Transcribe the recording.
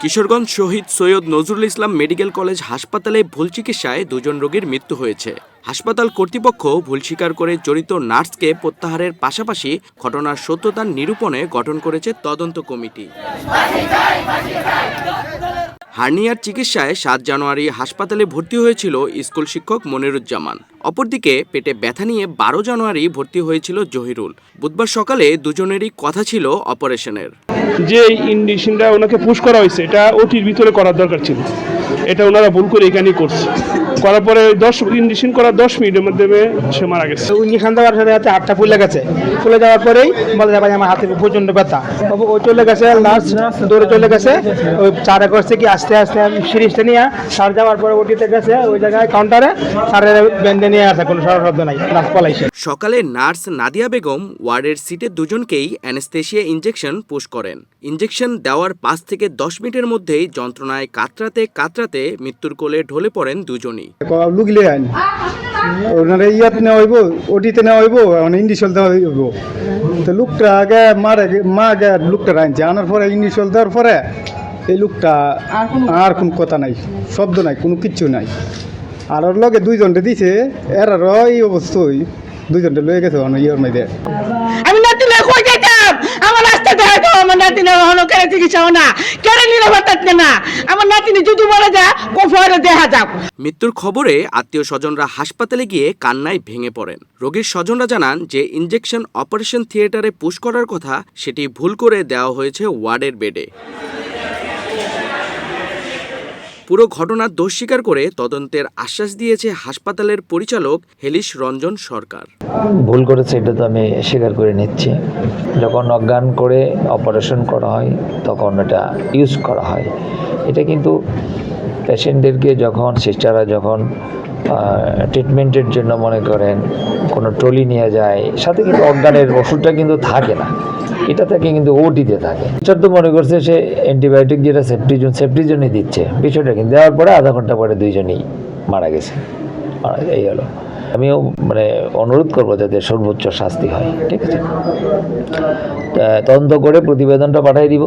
কিশোরগঞ্জ শহীদ Syed Nazrul Islam medical college হাসপাতালে ভুল চিকিৎসায় দুজন রোগীর মৃত্যু হয়েছে। হাসপাতাল কর্তৃপক্ষ ভুল স্বীকার করে জড়িত নার্সকে প্রত্যাহারের পাশাপাশি ঘটনার সত্যতা নিরূপণে গঠন করেছে তদন্ত কমিটি। হার্নিয়ার চিকিৎসায় সাত জানুয়ারি হাসপাতালে ভর্তি হয়েছিল স্কুল শিক্ষক মনিরুজ্জামান। অপরদিকে পেটে ব্যথা নিয়ে বারো জানুয়ারি ভর্তি হয়েছিল জহিরুল। বুধবার সকালে দুজনেরই কথা ছিল অপারেশনের। যে ইন্ডিশনটা ওনাকে পুশ করা হয়েছে, এটা ওটির ভিতরে করার দরকার ছিল। এটা ওনারা ভুল করে এখানেই করছে। করার পরে দশ ইন্ডিশন করার দশ মিনিটের মাধ্যমে সে মারা গেছে। ইঞ্জেকশন দেওয়ার সাথে সাথে হাতটা ফুলে গেছে। ফুলে যাওয়ার পরেই বলে যায় ভাই আমার হাতে প্রচণ্ড ব্যথা। ও ও চলে গেছে নার্স দৌড়ে চলে গেছে। ওই চারে করছে কি আস্তে আস্তে সিরিজটা নিয়ে সার যাওয়ার পরে ওটিতে গেছে ওই জায়গায় কাউন্টারে সারের ব্যান্ডে নিয়ে আসে কোনো সর শব্দ নাই নার্স পলাইছে। সকালে নার্স নাদিয়া বেগম ওয়ার্ডের সিটে দুজনকেই অ্যানেস্থেশিয়া ইঞ্জেকশন পুশ করেন। ইঞ্জেকশন দেওয়ার পাঁচ থেকে দশ মিনিটের মধ্যেই যন্ত্রণায় কাতরাতে কাতরাতে মৃত্যুর কোলে ঢলে পড়েন দুজনই। লুগলে আইন। ওনারা ইয়াত নেওয়া হইব ওটিতে নেওয়া হইব মানে ইন্ডিশল দেওয়া হইব। তো লুকটা আগে মারে মা আগে লুকটা আনছে আনার পরে ইন্ডিশল দেওয়ার পরে এই লুকটা আর কোন কথা নাই শব্দ নাই কোনো কিচ্ছু নাই। আর ওর লগে দুইজনটা দিছে এরারও এই অবস্থায় দুইজনটা লয়ে গেছে ইয়ের মধ্যে আমি নাতিনে কই যাইতাম আমার রাস্তা দেখা দাও আমার নাতিনে হলো, কেন চিকিৎসা না? কেন নিরাপত্তা না? আমার নাতিনি যদি বলে যা কোফরে দেখা যাও মৃত্যুর খবরে আত্মীয় স্বজনরা হাসপাতালে গিয়ে কান্নায় ভেঙে পড়েন। রোগীর স্বজনরা জানান যে ইঞ্জেকশন অপারেশন থিয়েটারে পুশ করার কথা সেটি ভুল করে দেওয়া হয়েছে ওয়ার্ডের বেডে পুরো ঘটনার দোষ স্বীকার করে তদন্তের আশ্বাস দিয়েছে হাসপাতালের পরিচালক হেলিশ রঞ্জন সরকার। ভুল করেছে, এটা তো আমি স্বীকার করে নিচ্ছি। যখন অজ্ঞান করে অপারেশন করা হয়, তখন এটা ইউজ করা হয়। এটা কিন্তু পেশেন্টদেরকে যখন, সিস্টাররা যখন ট্রিটমেন্টের জন্য মনে করেন, কোনো ট্রলি নিয়ে যায়, সাথে কিন্তু অজ্ঞানের ওষুধটা কিন্তু থাকে না। এটা থেকে কিন্তু ওটিতে থাকে। চোদ্দ তো মনে করছে সে অ্যান্টিবায়োটিক যেটা সেফটিজন সেফটিজনই দিচ্ছে। বিষয়টা কিন্তু দেওয়ার পরে আধা ঘণ্টা পরে দুইজনেই মারা গেছে। মারা এই হলো। আমিও মানে অনুরোধ করব যাতে সর্বোচ্চ শাস্তি হয়, ঠিক আছে? তদন্ত করে প্রতিবেদনটা পাঠিয়ে দিব।